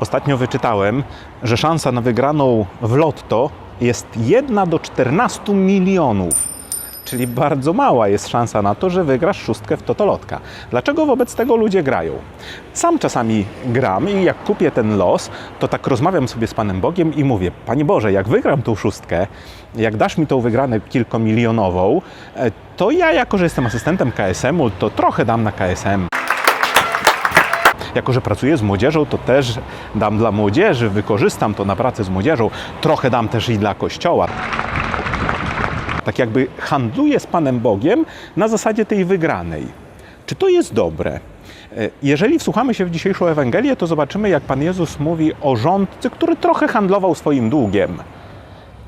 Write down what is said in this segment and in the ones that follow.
Ostatnio wyczytałem, że szansa na wygraną w lotto jest 1 do 14 milionów. Czyli bardzo mała jest szansa na to, że wygrasz szóstkę w totolotka. Dlaczego wobec tego ludzie grają? Sam czasami gram i jak kupię ten los, to tak rozmawiam sobie z Panem Bogiem i mówię: Panie Boże, jak wygram tą szóstkę, jak dasz mi tą wygranę kilkomilionową, e, to ja, jako że jestem asystentem KSM-u, to trochę dam na KSM. Jako, że pracuję z młodzieżą, to też dam dla młodzieży, wykorzystam to na pracę z młodzieżą, trochę dam też i dla kościoła. Tak jakby handluję z Panem Bogiem na zasadzie tej wygranej. Czy to jest dobre? E, Jeżeli wsłuchamy się w dzisiejszą Ewangelię, to zobaczymy, jak Pan Jezus mówi o rządcy, który trochę handlował swoim długiem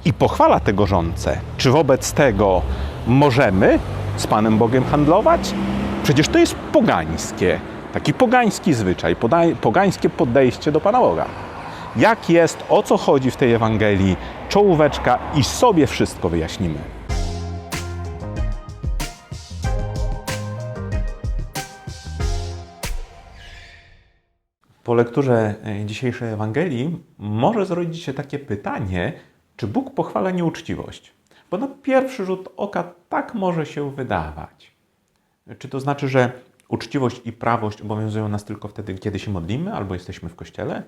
i pochwala tego rządcę. Czy wobec tego możemy z Panem Bogiem handlować? Przecież to jest pogańskie. Taki pogański zwyczaj, pogańskie podejście do Pana Boga. Jak jest, o co chodzi w tej Ewangelii, czołóweczka i sobie wszystko wyjaśnimy. Po lekturze e, dzisiejszej Ewangelii może zrodzić się takie pytanie, czy Bóg pochwala nieuczciwość? Bo na pierwszy rzut oka tak może się wydawać. Czy to znaczy, że uczciwość i prawość obowiązują nas tylko wtedy, kiedy się modlimy albo jesteśmy w kościele?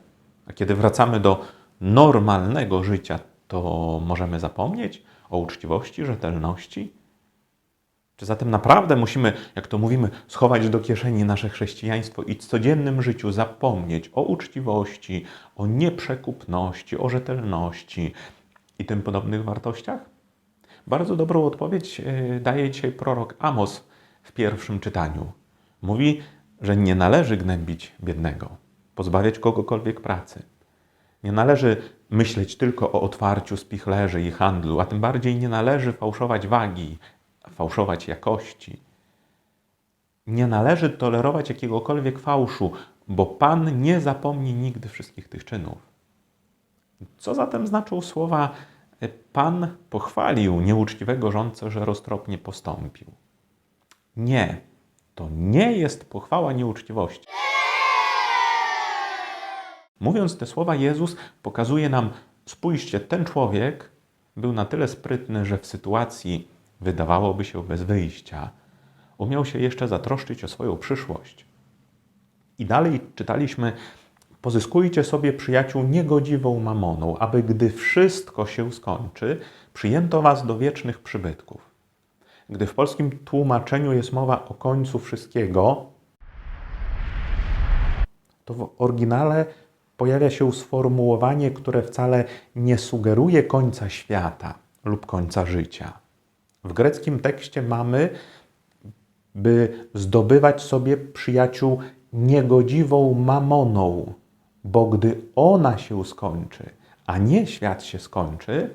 A kiedy wracamy do normalnego życia, to możemy zapomnieć o uczciwości, rzetelności? Czy zatem naprawdę musimy, jak to mówimy, schować do kieszeni nasze chrześcijaństwo i w codziennym życiu zapomnieć o uczciwości, o nieprzekupności, o rzetelności i tym podobnych wartościach? Bardzo dobrą odpowiedź e, daje dzisiaj prorok Amos w pierwszym czytaniu. Mówi, że nie należy gnębić biednego, pozbawiać kogokolwiek pracy. Nie należy myśleć tylko o otwarciu spichlerzy i handlu, a tym bardziej nie należy fałszować wagi, fałszować jakości. Nie należy tolerować jakiegokolwiek fałszu, bo Pan nie zapomni nigdy wszystkich tych czynów. Co zatem znaczą słowa Pan pochwalił nieuczciwego rządcę, że roztropnie postąpił? Nie, to nie jest pochwała nieuczciwości. Mówiąc te słowa, Jezus pokazuje nam: spójrzcie, ten człowiek był na tyle sprytny, że w sytuacji wydawałoby się bez wyjścia, umiał się jeszcze zatroszczyć o swoją przyszłość. I dalej czytaliśmy: Pozyskujcie sobie przyjaciół niegodziwą mamoną, aby gdy wszystko się skończy, przyjęto was do wiecznych przybytków. Gdy w polskim tłumaczeniu jest mowa o końcu wszystkiego, to w oryginale pojawia się sformułowanie, które wcale nie sugeruje końca świata lub końca życia. W greckim tekście mamy, by zdobywać sobie przyjaciół niegodziwą mamoną, bo gdy ona się skończy, a nie świat się skończy,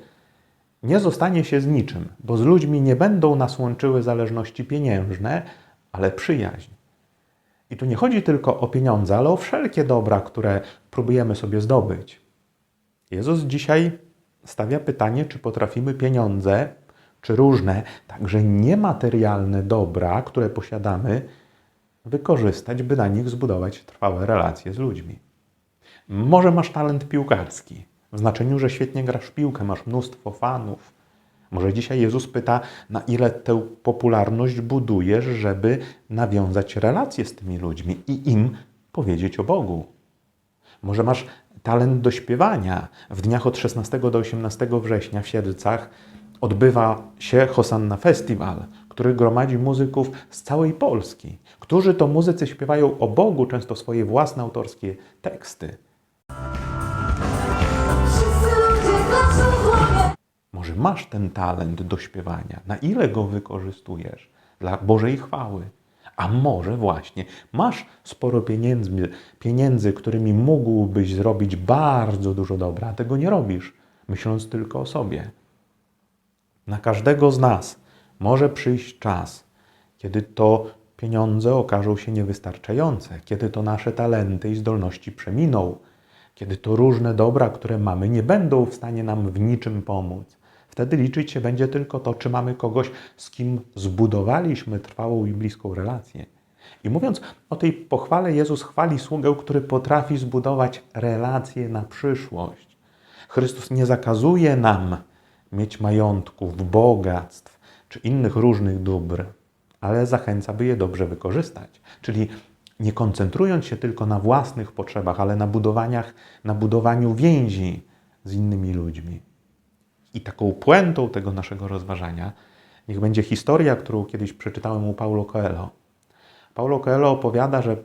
nie zostanie się z niczym, bo z ludźmi nie będą nas łączyły zależności pieniężne, ale przyjaźń. I tu nie chodzi tylko o pieniądze, ale o wszelkie dobra, które próbujemy sobie zdobyć. Jezus dzisiaj stawia pytanie, czy potrafimy pieniądze, czy różne, także niematerialne dobra, które posiadamy, wykorzystać, by na nich zbudować trwałe relacje z ludźmi. Może masz talent piłkarski, w znaczeniu, że świetnie grasz w piłkę, masz mnóstwo fanów. Może dzisiaj Jezus pyta, na ile tę popularność budujesz, żeby nawiązać relacje z tymi ludźmi i im powiedzieć o Bogu. Może masz talent do śpiewania. W dniach od 16 do 18 września w Siedlcach odbywa się Hosanna Festival, który gromadzi muzyków z całej Polski, którzy to muzycy śpiewają o Bogu, często swoje własne autorskie teksty. Może masz ten talent do śpiewania, na ile go wykorzystujesz dla Bożej chwały? A może właśnie masz sporo pieniędzy, pieniędzy, którymi mógłbyś zrobić bardzo dużo dobra, a tego nie robisz, myśląc tylko o sobie. Na każdego z nas może przyjść czas, kiedy to pieniądze okażą się niewystarczające, kiedy to nasze talenty i zdolności przeminą, kiedy to różne dobra, które mamy, nie będą w stanie nam w niczym pomóc. Wtedy liczyć się będzie tylko to, czy mamy kogoś, z kim zbudowaliśmy trwałą i bliską relację. I mówiąc o tej pochwale, Jezus chwali sługę, który potrafi zbudować relacje na przyszłość. Chrystus nie zakazuje nam mieć majątków, bogactw czy innych różnych dóbr, ale zachęca, by je dobrze wykorzystać. Czyli nie koncentrując się tylko na własnych potrzebach, ale na, budowaniach, na budowaniu więzi z innymi ludźmi. I taką puentą tego naszego rozważania niech będzie historia, którą kiedyś przeczytałem u Paulo Coelho. Paulo Coelho opowiada, że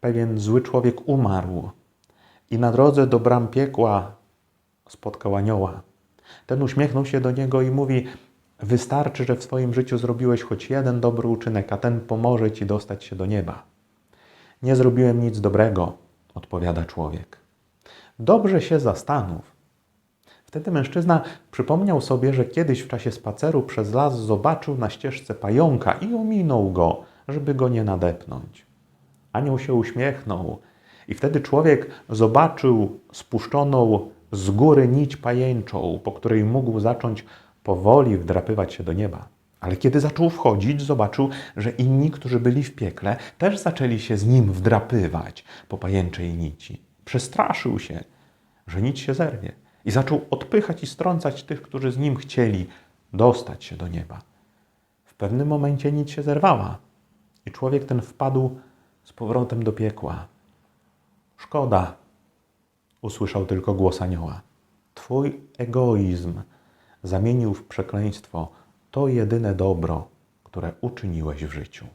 pewien zły człowiek umarł i na drodze do bram piekła spotkał anioła. Ten uśmiechnął się do niego i mówi: Wystarczy, że w swoim życiu zrobiłeś choć jeden dobry uczynek, a ten pomoże ci dostać się do nieba. Nie zrobiłem nic dobrego, odpowiada człowiek. Dobrze się zastanów. Wtedy mężczyzna przypomniał sobie, że kiedyś w czasie spaceru przez las zobaczył na ścieżce pająka i ominął go, żeby go nie nadepnąć. Anioł się uśmiechnął i wtedy człowiek zobaczył spuszczoną z góry nić pajęczą, po której mógł zacząć powoli wdrapywać się do nieba. Ale kiedy zaczął wchodzić, zobaczył, że inni, którzy byli w piekle, też zaczęli się z nim wdrapywać po pajęczej nici. Przestraszył się, że nic się zerwie i zaczął odpychać i strącać tych, którzy z nim chcieli dostać się do nieba. W pewnym momencie nic się zerwała i człowiek ten wpadł z powrotem do piekła. Szkoda, usłyszał tylko głos anioła. Twój egoizm zamienił w przekleństwo to jedyne dobro, które uczyniłeś w życiu.